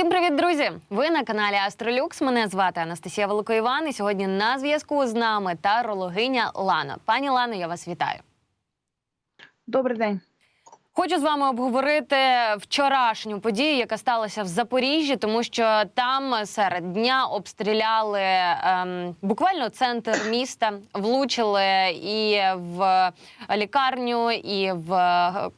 Всім привіт, друзі! Ви на каналі Астролюкс. Мене звати Анастасія Великоїван. І сьогодні на зв'язку з нами тарологиня Лана. Пані Лано, я вас вітаю. Добрий день. Хочу з вами обговорити вчорашню подію, яка сталася в Запоріжжі, тому що там серед дня обстріляли ем, буквально центр міста, влучили і в лікарню, і в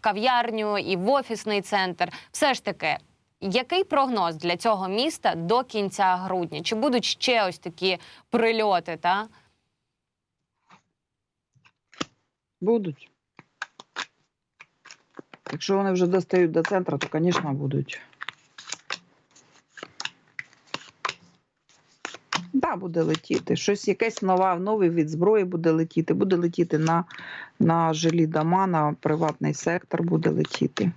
кав'ярню, і в офісний центр. Все ж таки. Який прогноз для цього міста до кінця грудня? Чи будуть ще ось такі прильоти? Та Будуть. Якщо вони вже достають до центру, то, звісно, будуть. Да, буде летіти. Щось якесь нова, новий від зброї буде летіти. Буде летіти на, на жилі дома, на приватний сектор буде летіти.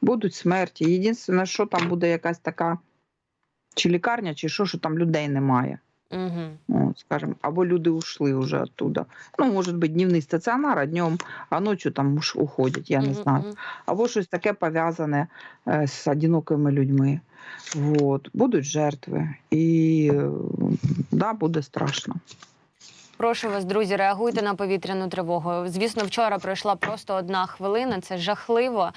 Будуть смерті. Єдине, що там буде якась така чи лікарня, чи що, що там людей немає. угу. Ну, скажем, або люди ушли уже оттуда. Ну, може бути, дневний стаціонар, а днем, а ночі там уж уходять, я не знаю. Або щось таке пов'язане е, з одинокими людьми. Вот. Будуть жертви. І да, буде страшно. Прошу вас, друзі, реагуйте на повітряну тривогу. Звісно, вчора пройшла просто одна хвилина. Це жахливо.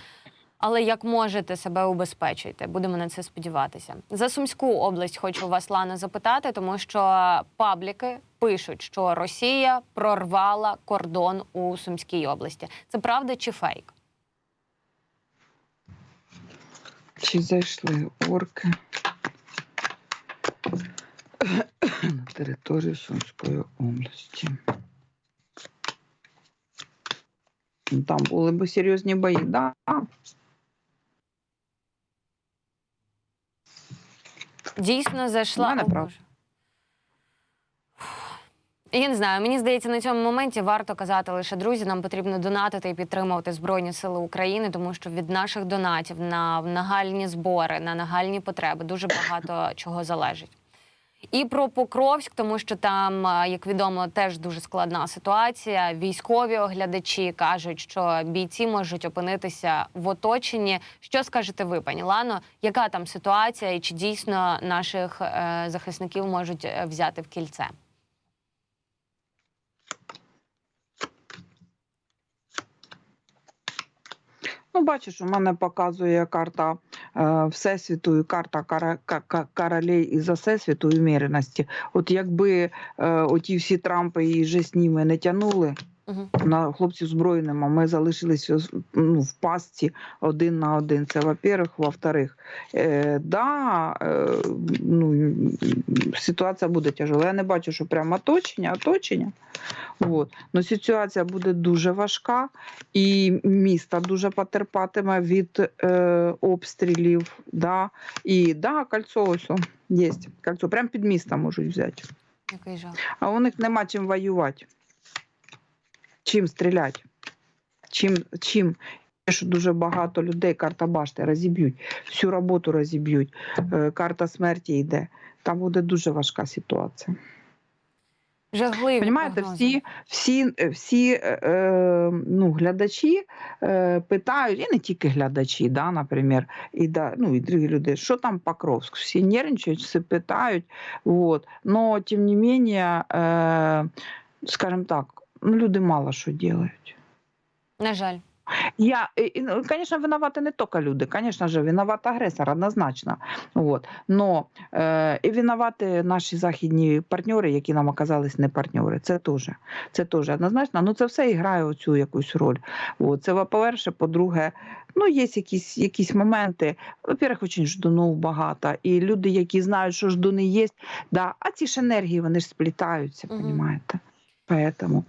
Але як можете себе убезпечуйте, будемо на це сподіватися. За Сумську область хочу вас, Лана, запитати, тому що пабліки пишуть, що Росія прорвала кордон у Сумській області. Це правда чи фейк? Чи зайшли орки на територію Сумської області? Там були б серйозні бої, да. Дійсно зайшла. Мене О. Боже. Я не знаю, мені здається, на цьому моменті варто казати лише друзі. Нам потрібно донатити і підтримувати Збройні Сили України, тому що від наших донатів на нагальні збори, на нагальні потреби дуже багато чого залежить. І про Покровськ, тому що там, е, як відомо, теж дуже складна ситуація. Військові оглядачі кажуть, що бійці можуть опинитися в оточенні. Що скажете ви, пані Лано? Яка там ситуація, і чи дійсно наших е, захисників можуть е, взяти в кільце? Ну, бачиш, у мене показує карта е, Всесвіту і карта кара, ка- ка- королей із Всесвіту і вміреності. От якби е, оті всі Трампи і жесніми не тягнули, Угу. на хлопців зброї нема, ми залишилися ну, в пастці один на один. Це во-первых, во-вторых, е, да, е, ну, ситуація буде тяжела. Я не бачу, що прямо оточення, оточення. От. Но ситуація буде дуже важка, і місто дуже потерпатиме від е, обстрілів. Да. І да, кольцо ось є. Кольцо, прямо під містом можуть взяти. Який жах. А у них нема чим воювати. Чим стріляти? Чим, чим? Що дуже багато людей, карта башти розіб'ють, всю роботу розіб'ють, е, карта смерті йде. Там буде дуже важка ситуація. Жахливі Понімаєте, прогнози. всі, всі, е, всі е, е, ну, глядачі е, питають, і не тільки глядачі, да, наприклад, і, да, ну, і другі люди, що там Покровськ? Всі нервничають, всі питають. Вот. Но, тим не менее, е, скажімо так, люди мало що роблять. На жаль. Я, і, і, ну, конечно, виноваты не только люди, конечно же, виноват агресор, однозначно. Вот. Но е, і винуваті наші західні партнери, які нам оказались не партнери. Це теж. Це теж однозначно. Ну це все грає оцю якусь роль. От. Це по-перше, по-друге, ну є якісь, якісь моменти. Во-первых, очень ждунов багато. І люди, які знають, що ждуни є, да, а ці ж енергії вони ж сплітаються, Мгм. розумієте? Поэтому.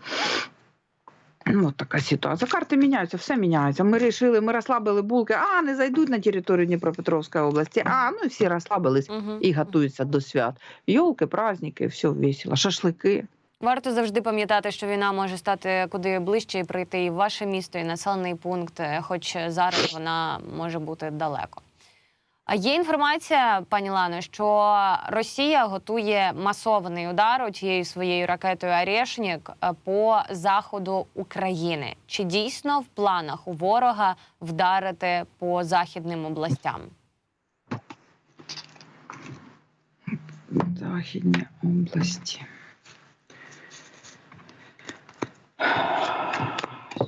Ну, от така ситуація. Карти міняються, все міняється. Ми рішили, ми розслабили булки, а не зайдуть на територію Дніпропетровської області. А ну і всі розслабились Угу. і готуються до свят. Йолки, праздники, все весело, шашлики. Варто завжди пам'ятати, що війна може стати куди ближче і прийти і в ваше місто, і населений пункт, е, хоч зараз вона може бути далеко. Є інформація, пані Лано, що Росія готує масований удар тією своєю ракетою «Орешнік» е, по заходу України. Чи дійсно в планах у ворога вдарити по західним областям? Західні області.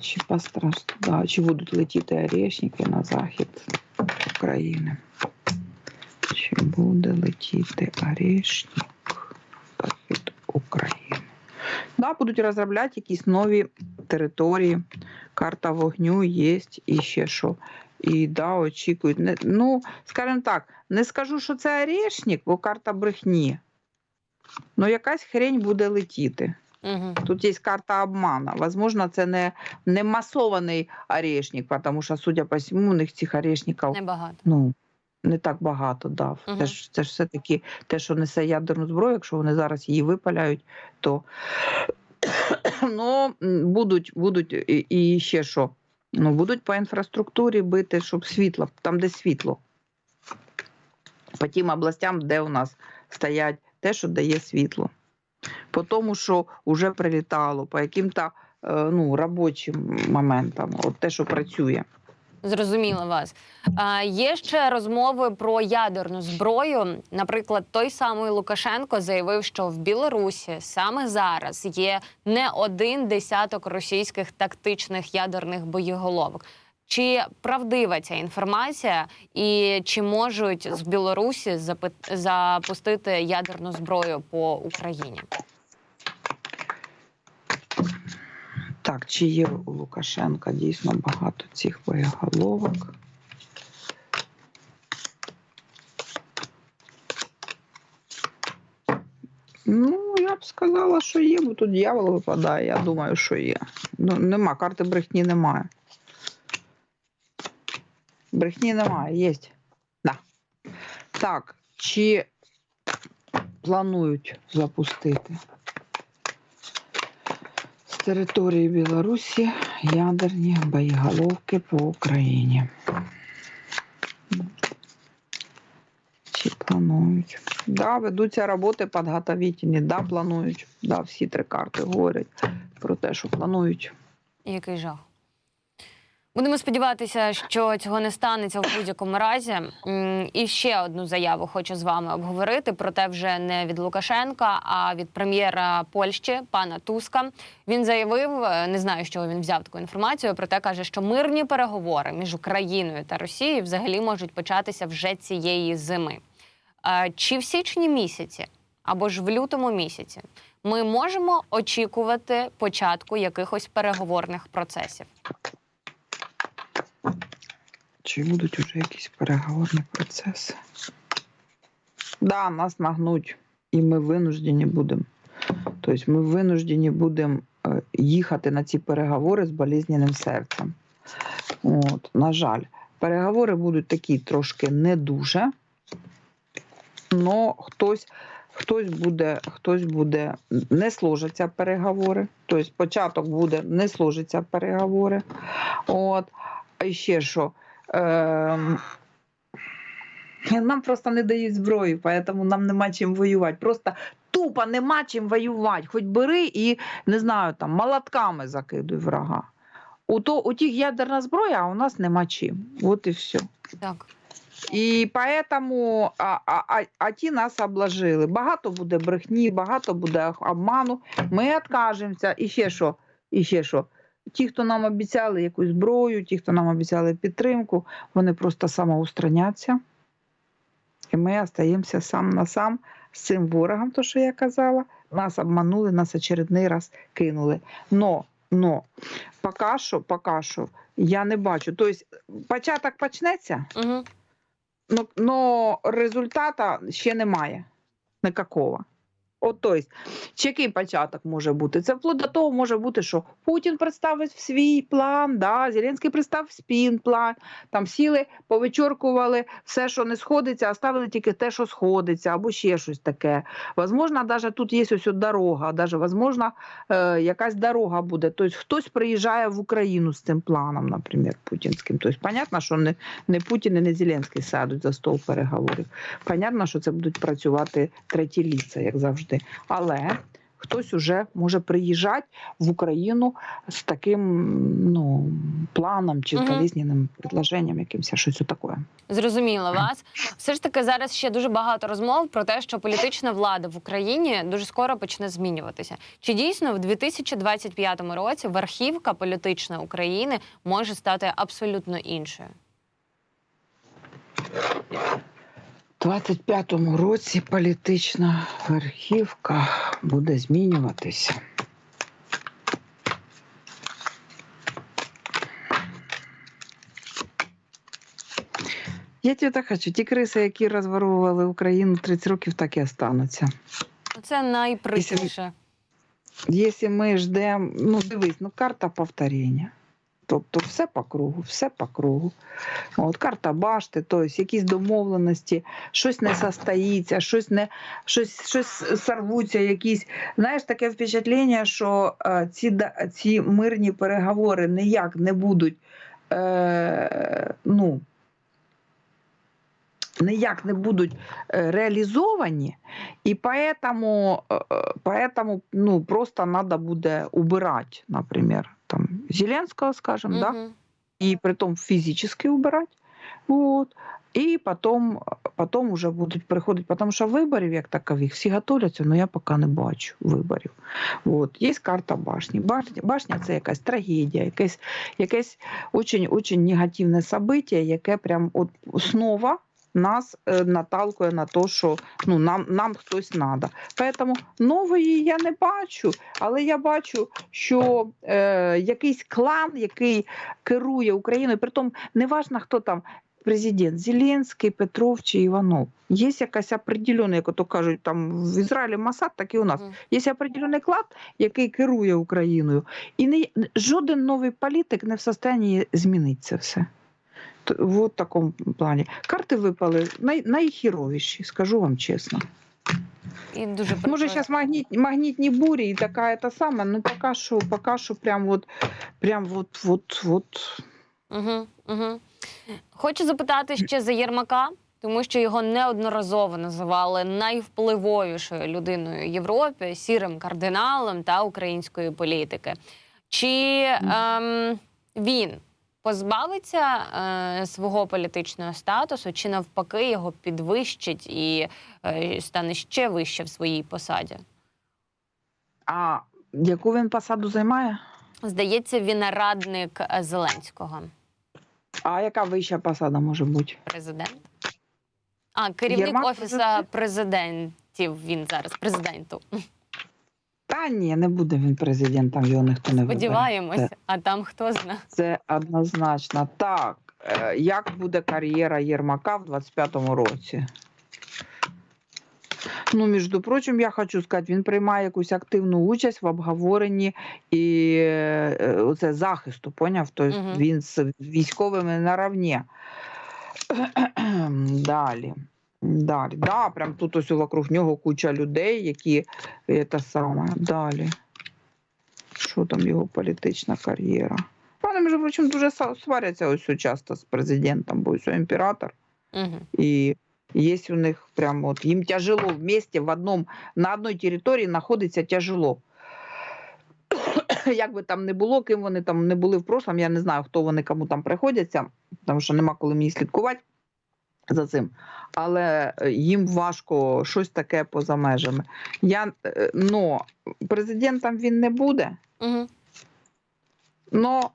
Чи, постras... да, чи будуть летіти орешники на захід України? Чи буде летіти орешник на захід України? Да, будуть розробляти якісь нові території. Карта вогню є і ще що. І да, очікують. Не, ну, скажімо так, не скажу, що це орешник, бо карта брехні. Ну, якась хрень буде летіти. Угу. Тут є карта обмана. Возможно, це не, не масований орешник, тому що, судя по всьому, у них цих орешників Небагато. ну, не так багато дав. Мгм. Це, ж, це ж все-таки те, що несе ядерну зброю, якщо вони зараз її випаляють, то ну, будуть, будуть і, і ще що. Ну, будуть по інфраструктурі бити, щоб світло, там, де світло. По тим областям, де у нас стоять те, що дає світло. По тому, що вже прилітало, по яким-то е, ну, робочим моментам, от те, що працює. Зрозуміла вас. А, є ще розмови про ядерну зброю. Наприклад, той самий Лукашенко заявив, що в Білорусі саме зараз є не один десяток російських тактичних ядерних боєголовок. Чи правдива ця інформація, і чи можуть з Білорусі запит- запустити ядерну зброю по Україні? Так, чи є у Лукашенка дійсно багато цих боєголовок? Ну, я б сказала, що є, бо тут дьявол випадає. Я думаю, що є. Ну, нема, карти брехні немає. Брехні немає, є. Да. Так, чи планують запустити? Території Білорусі ядерні боєголовки по Україні. Чи планують? Да, ведуться роботи підготовительні, да, планують. Да, всі три карти говорять про те, що планують. Який жах. Будемо сподіватися, що цього не станеться в будь-якому разі. І ще одну заяву хочу з вами обговорити. Проте вже не від Лукашенка, а від прем'єра Польщі пана Туска. Він заявив, е, не знаю, з чого він взяв таку інформацію. Проте каже, що мирні переговори між Україною та Росією взагалі можуть початися вже цієї зими. Е, Чи в січні місяці або ж в лютому місяці ми можемо очікувати початку якихось переговорних процесів? Чи будуть вже якісь переговорні процеси? Да, нас нагнуть, і ми винуждені будемо. Тобто ми винуждені будемо е, їхати на ці переговори з болезненним серцем. От, на жаль, переговори будуть такі трошки не дуже, але хтось, хтось, буде, хтось буде не сложаться переговори. Тобто початок буде не сложиться переговори. От. А ще що? Ем, Нам просто не дають зброю, тому нам нема чим воювати. Просто тупо нема чим воювати. Хоч бери і не знаю, там молотками закидуй врага. У, то, у тих ядерна зброя, а у нас нема чим. От і все. Так. І поэтому, а, а, а, а ті нас обложили. Багато буде брехні, багато буде обману. Ми відкажемося. І ще що? І ще що? Ті, хто нам обіцяли якусь зброю, ті, хто нам обіцяли підтримку, вони просто самоустраняться. І ми остаємося сам на сам з цим ворогом, то що я казала. Нас обманули, нас очередний раз кинули. Но, но, поки що, поки що, я не бачу. Тобто, початок почнеться. Угу. Но, но результата ще немає никакого. От, чи який початок може бути? Це вплоть до того може бути, що Путін представить свій план, да, Зеленський представив спін план, там сіли, повичоркували все, що не сходиться, а ставили тільки те, що сходиться, або ще щось таке. Возможно, навіть тут є ось дорога, даже, возможно, е, якась дорога буде. Тобто хтось приїжджає в Україну з цим планом, наприклад, путінським. Тобто, понятно, що не, не Путін і не Зеленський сядуть за стол переговорів. Понятно, що це будуть працювати треті ліца, як завжди. Але хтось уже може приїжджати в Україну з таким ну, планом чи Мгм. болезненним предложенням, якимось щось таке. Зрозуміла вас. Все ж таки зараз ще дуже багато розмов про те, що політична влада в Україні дуже скоро почне змінюватися. Чи дійсно в 2025 році верхівка політична України може стати абсолютно іншою? У 25-му році політична верхівка буде змінюватися. Я тебе так хочу. Ті криси, які розворовували Україну 30 років, так і остануться. Це найприкріше. Якщо ми ждемо, ну дивись, ну карта повторення. Тобто все по кругу, все по кругу. От карта башти, тобто якісь домовленості, щось не состоїться, щось не щось, щось сорвуться, якісь. Знаєш, таке впечатлення, що е, ці, ці мирні переговори ніяк не будуть. Е, ну, ніяк не будуть е, реалізовані, і поэтому, е, е, поэтому ну, просто надо буде убирати, наприклад, там, Зеленського, скажем, да? Мгм. и притом физически убирать. Вот. І потім, потім вже будуть приходити, тому що виборів як такових всі готуються, але я поки не бачу виборів. От. Є карта башні. Башня, башня це якась трагедія, якесь, якесь очень-очень негативне событие, яке прям от снова нас е, наталкує на те, що ну, нам, нам хтось треба. Тому нової я не бачу, але я бачу, що е, якийсь клан, який керує Україною, притом неважно, хто там президент, Зеленський, Петров чи Іванов. Є якась определена, як то кажуть, там в Ізраїлі Масад, так і у нас. Є определений клад, який керує Україною. І не, жоден новий політик не в стані змінити це все. В такому плані. Карти випали най, найхіровіші, скажу вам чесно. І дуже Може, зараз магніт, магнітні бурі і така та сама, ну поки що, поки що прям от, прям от, от, от. Угу, угу. Хочу запитати ще за Єрмака, тому що його неодноразово називали найвпливовішою людиною Європи, сірим кардиналом та української політики. Чи ем, він позбавиться е, свого політичного статусу, чи навпаки його підвищить і е, стане ще вище в своїй посаді? А яку він посаду займає? Здається, він радник е, Зеленського. А яка вища посада може бути? Президент. А, керівник Єрмак офісу президент? президентів він зараз, президенту. Та ні, не буде він президентом, його ніхто не вибере. Сподіваємося, Це, а там хто знає. це однозначно. Так, е, як буде кар'єра Єрмака в 25-му році? Ну, між прочим, я хочу сказати, він приймає якусь активну участь в обговоренні і е, е, оце захисту, поняв? Тобто Мгм. він з військовими наравні. Далі. Далі. Да, прям тут ось вокруг нього куча людей, які е, те саме. Далі. Що там його політична кар'єра? Вони, між прочим, дуже сваряться ось часто з президентом, бо ось імператор. Угу. І є у них прям от їм тяжело вместе в одном, на одній території знаходиться тяжело. Як би там не було, ким вони там не були в прошлом, я не знаю, хто вони кому там приходяться, тому що нема коли мені слідкувати за цим. Але е, їм важко щось таке поза межами. Я, но президентом він не буде, Угу. но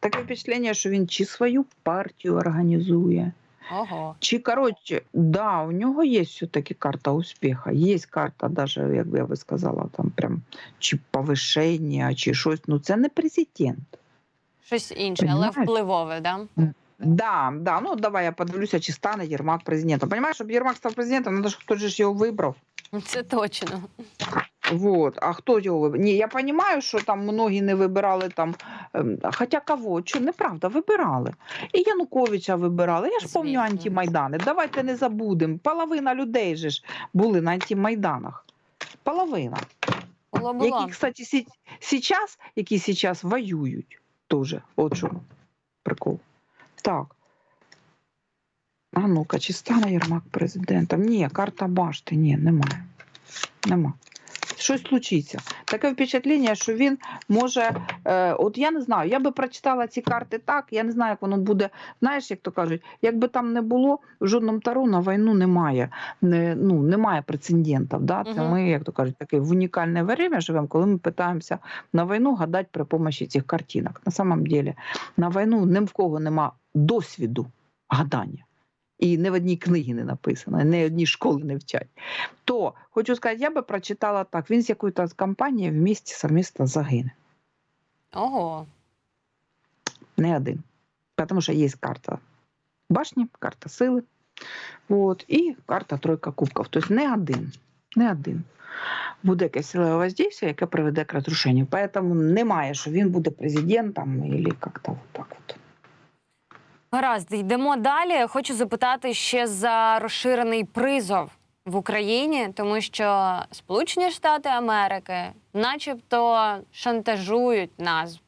таке впечатлення, що він чи свою партію організує. Ого. Чи коротше, да, у нього є все-таки карта успіха. Є карта, даже, як я би сказала, там прям чи повишення, чи щось. Ну це не президент. Щось інше, але Понімаєш? впливове, да? Да, да, ну давай я подивлюся, чи стане Єрмак президентом. Понимаєш, щоб Єрмак став президентом, треба, щоб хтось же ж його вибрав. Це точно. Вот. А хто його вибрав? Ні, я розумію, що там многі не вибирали там. ем, Хоча кого? Чи неправда, вибирали. І Януковича вибирали. Я ж пам'ятаю антимайдани. Давайте не забудемо. Половина людей же ж були на антимайданах. Половина. Було було. Які, кстати, сейчас, які сейчас воюють. Тоже. От чому. Прикол. Так. А ну-ка, чи стане Єрмак президентом? Ні, карта башти, ні, немає. Нема. Щось случиться. Таке впечатлення, що він може. Е, от я не знаю, я би прочитала ці карти так, я не знаю, як воно буде. Знаєш, як то кажуть, якби там не було, в жодному тару на війну немає. Не, ну, немає прецедентів. Да? Це Мгм. ми, як то кажуть, таке в унікальне время живемо, коли ми питаємося на війну гадати при допомогі цих картинок. На самом деле, на війну ні в кого нема досвіду гадання. І не в одній книгі не написано, не в одній школи не вчать. То хочу сказати, я би прочитала так: він з якоюсь компанією в місті совместно загине. Ого. Не один. Тому що є карта башні, карта сили, от, і карта тройка кубків. Тобто не один. Не один. Буде якесь силове воздействие, яке приведе к розрушенню. Поэтому немає, що він буде президентом, або як-то вот так от. Гаразд, йдемо далі. Хочу запитати ще за розширений призов в Україні, тому що Сполучені Штати Америки, начебто, шантажують нас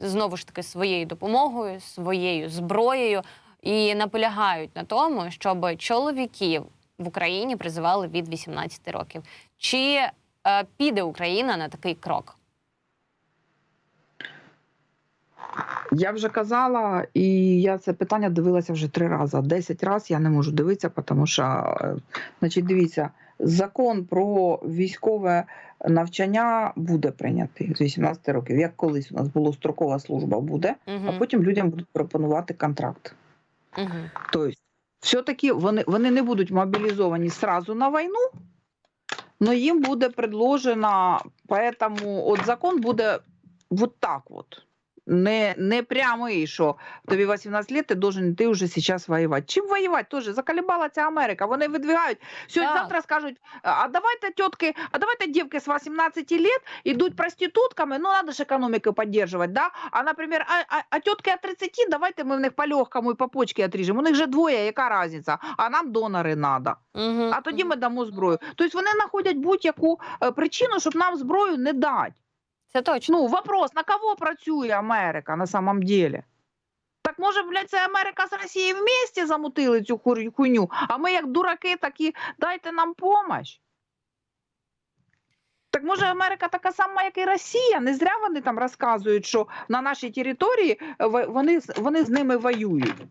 знову ж таки своєю допомогою, своєю зброєю і наполягають на тому, щоб чоловіків в Україні призивали від 18 років. Чи е, піде Україна на такий крок? Я вже казала, і я це питання дивилася вже три рази. Десять разів я не можу дивитися, тому що, е, значить, дивіться, закон про військове навчання буде прийнятий з 18 років. Як колись у нас було строкова служба, буде, а Угу. потім людям будуть пропонувати контракт. Угу. Тобто, все-таки вони, вони не будуть мобілізовані сразу на війну, але їм буде предложено, поэтому от закон буде вот так вот. Не, не прямий, що тобі 18 лет, ти должен йти вже зараз воювати. Чим воювати? Тоже заколебала ця Америка. Вони видвигають. Сьогодні завтра скажуть, а давайте тітки, а давайте дівки з 18 лет йдуть проститутками, ну треба ж економіку підтримувати, да? А, наприклад, а, а, а тітки от 30, давайте ми в них по легкому і по почки отріжемо. У них же двоє, яка різниця? А нам донори треба. Угу. А тоді ми дамо зброю. Тобто вони знаходять будь-яку е, причину, щоб нам зброю не дати. Це точно. Ну, вопрос, на кого працює Америка на самом деле? Так може, блядь, це Америка з Росією вместе замутили цю хуйню, а ми як дураки такі, дайте нам помощь. Так може Америка така сама, як і Росія? Не зря вони там розказують, що на нашій території е, вони, вони з ними воюють.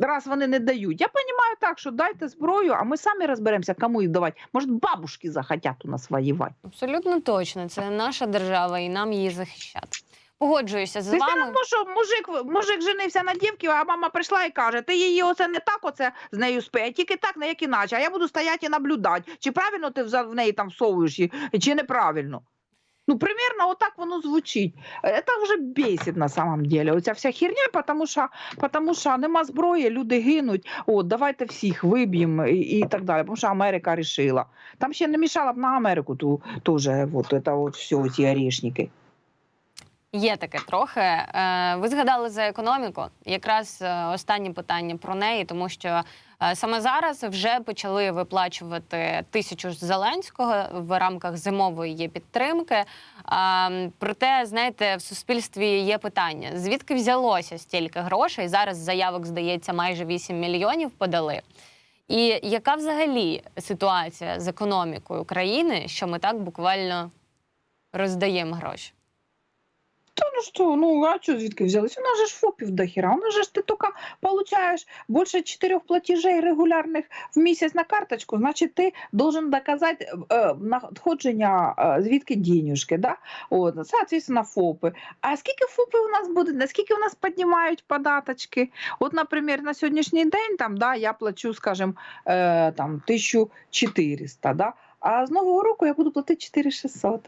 Раз вони не дають. Я розумію так, що дайте зброю, а ми самі розберемося, кому їх давати. Може, бабушки захотять у нас воювати. Абсолютно точно. Це наша держава, і нам її захищати. Погоджуюся з все вами. одно, що мужик, мужик женився на дівки, а мама прийшла і каже: ти її оце не так оце з нею спи, а тільки так, не як іначе. А я буду стояти і наблюдати, чи правильно ти в неї там всовуєш, її, чи неправильно. Ну, примерно отак воно звучить. Це вже бесить на самом деле. Оця вся херня, тому що, потому нема зброї, люди гинуть. От, давайте всіх виб'ємо і, і так далі. Тому що Америка рішила. Там ще не мішала б на Америку ту, теж от, это от все, ці орешники. Є таке трохи. Е, Ви згадали за економіку. Якраз е, останнє питання про неї, тому що е, саме зараз вже почали виплачувати тисячу Зеленського в рамках зимової є підтримки. Проте, знаєте, в суспільстві є питання: звідки взялося стільки грошей? Зараз заявок здається майже 8 мільйонів подали. І яка взагалі ситуація з економікою країни, що ми так буквально роздаємо гроші? Та ну що, ну а що звідки взялись? У нас же ж ФОПів до хіра. У нас же ж ти тільки получаєш більше чотирьох платежей регулярних в місяць на карточку, значить ти должен доказати е, надходження, е, звідки денежки, да? От, соответственно, ФОПи. А скільки ФОПи у нас буде? Наскільки у нас піднімають податочки? От, наприклад, на сьогоднішній день там, да, я плачу, скажімо, е, там, 1400, да? а з Нового року я буду платити 4600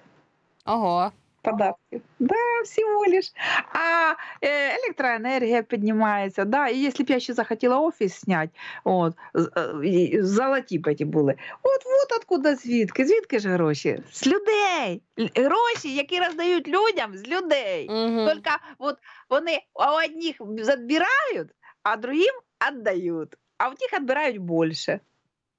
Ого податків. Да, всего лишь. А э, электроэнергия поднимается, да, и если б я ще захотіла офіс снять, от, з- е, і золоті б ті були. От, от откуда звідки? Звідки ж гроші? З людей. Л- Гроші, які роздають людям, з людей. Угу. Только вот вони у одних забирають, а другим віддають. А в тих відбирають більше.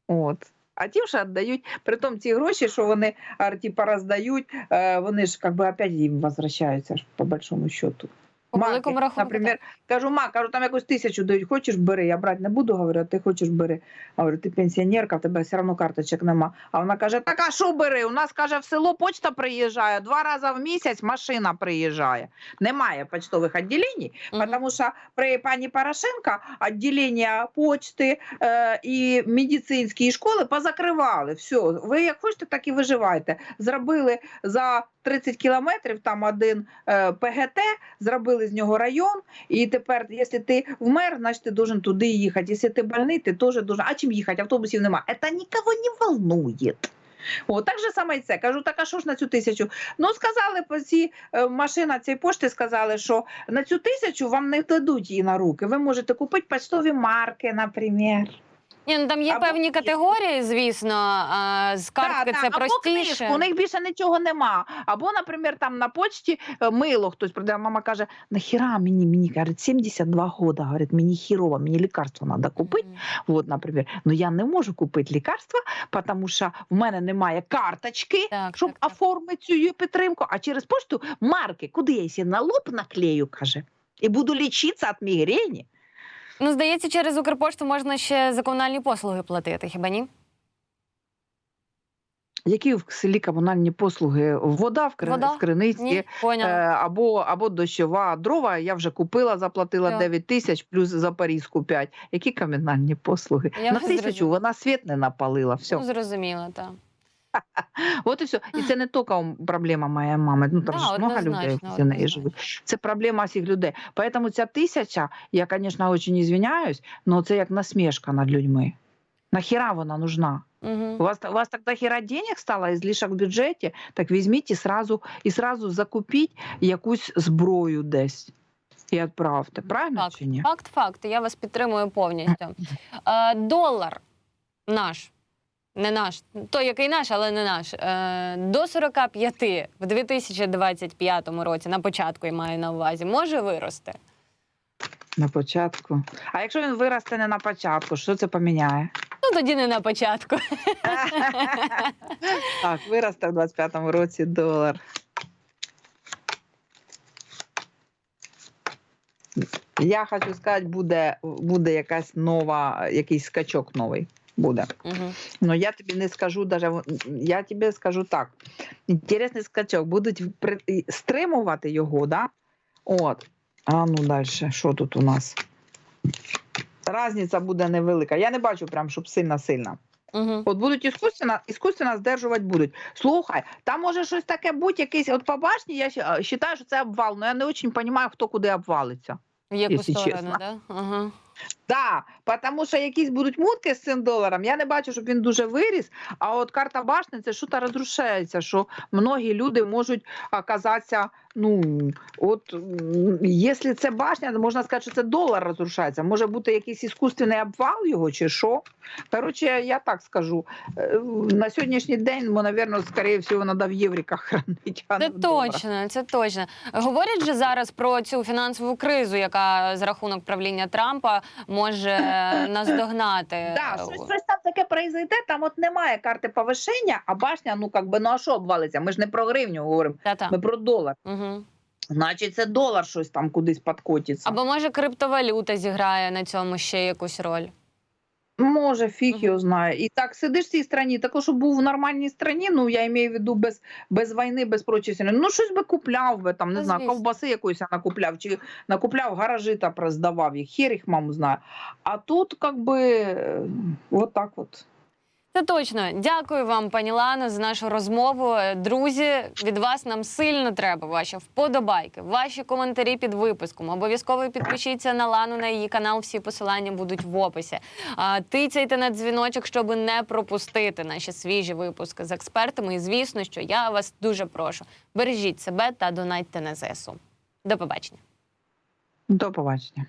От. А ті вже віддають, притом ці гроші, що вони типа роздають, е, вони ж якби опять їм возвращаються по большому счету. По Марки, великому рахунку. Наприклад, кажу, ма, кажу, там якусь тисячу дають, хочеш бери, я брати не буду, говорю, а ти хочеш бери. Говорю, ти пенсіонерка, в тебе все одно карточок нема. А вона каже, так а що бери? У нас каже, в село почта приїжджає, два рази в місяць машина приїжджає. Немає почтових відділень, Мгм. Потому что при пані Порошенко отделення почти е, і медицинські школи позакривали. Все, ви як хочете, так і виживайте. Зробили за 30 кілометрів там один е, ПГТ, зробили з нього район. І тепер, якщо ти вмер, значить ти должен туди їхати. Якщо ти больний, ти теж должен. А чим їхати? Автобусів немає. Це нікого не волнує. О, так же саме і це. Кажу, так а що ж на цю тисячу? Ну, сказали по цій е, машина цієї пошти сказали, що на цю тисячу вам не дадуть її на руки. Ви можете купити почтові марки, наприклад. Ні, ну там є Або певні книжку. категорії, звісно. А, з картки Да, це простіше. Або книжку, у них більше нічого нема. Або, наприклад, там на почті е, мило хтось продає. Мама каже: нахіра мені, мені говорить, 72 года, говорить, мені хірово, мені лікарство треба купити. Мгм. Вот, наприклад, ну я не можу купити лікарства, тому що в мене немає карточки, Так, щоб так, так. оформити цю її підтримку. А через пошту марки, куди я її на лоб наклею, каже, і буду лічитися від мігрені. Ну, здається, через Укрпошту можна ще за комунальні послуги платити, хіба ні? Які в селі комунальні послуги? Вода в, кри... Вода? в криниці. Ні, Е, або, або дощова дрова, я вже купила, заплатила Так. 9 тисяч, плюс Запорізьку 5. Які комунальні послуги? Я На тисячу зрозуміла. вона світ не напалила. Все. Ну, зрозуміло, так. От і все. І це не тільки проблема моєї мами. Ну там Да, ж много людей в неї живуть. Це проблема всіх людей. Поэтому ця тисяча, я, звісно, дуже извиняюсь, але це як насмішка над людьми. Нахіра вона нужна? Угу. У вас, у вас так дохера денег стало, излишок в бюджеті, так візьміть і сразу, і сразу закупіть якусь зброю десь і відправте. Правильно Так, чи ні? факт, факт. Я вас підтримую повністю. Е, долар наш. Не наш, той, який наш, але не наш. Е, до 45 в 2025 році, на початку я маю на увазі, може вирости. На початку. А якщо він виросте не на початку, що це поміняє? Ну тоді не на початку. Так, виросте в 25-му році долар. Я хочу сказати, буде, буде якась нова, якийсь скачок новий. Буде. Угу. Но я тобі не скажу даже, я тобі скажу так. Інтересний скачок. Будуть стримувати його, да? От. А ну далі, що тут у нас? Разниця буде невелика. Я не бачу прям, щоб сильно-сильно. Угу. От будуть іскусственно, іскусственно здержувати будуть. Слухай, там може щось таке бути, якийсь, от по башні, я вважаю, що це обвал, але я не дуже розумію, хто куди обвалиться. В яку сторону, чесно. да? Ага. Да, тому що якісь будуть мутки з цим доларом. Я не бачу, щоб він дуже виріс. А от карта башни це що-то розрушається, що многі люди можуть оказатися. Ну от якщо це башня, то можна сказати, що це долар розрушається. Може бути якийсь іскусственний обвал його чи що. Коротше, я так скажу. Е, На сьогоднішній день, ну, мабуть, скоріше всього, треба в євриках хранити. Це точно, це точно. Говорять же зараз про цю фінансову кризу, яка за рахунок правління Трампа може е, наздогнати. Да, щось, щось там таке произойде, там от немає карти повишення, а башня, ну как би, ну а що обвалиться? Ми ж не про гривню говоримо, Та-та. ми про долар. Угу. Значить, це долар щось там кудись підкотиться. Або може криптовалюта зіграє на цьому ще якусь роль. Може, фіг його знає. І так сидиш в цій країні, також щоб був в нормальній країні, ну я маю в виду без, без війни, без прочої. Ну, щось би купляв би там, не Ну, знаю, ковбаси якоїсь накупляв, чи накупляв гаражі та проздавав їх, хер їх маму знає. А тут, якби би, е, от так от. Це точно. Дякую вам, пані Лано, за нашу розмову. Друзі, від вас нам сильно треба ваші вподобайки, ваші коментарі під випуском. Обов'язково підпишіться на Лану на її канал. Всі посилання будуть в описі. А, Тицяйте на дзвіночок, щоб не пропустити наші свіжі випуски з експертами. І звісно, що я вас дуже прошу. Бережіть себе та донайте на ЗСУ. До побачення. До побачення.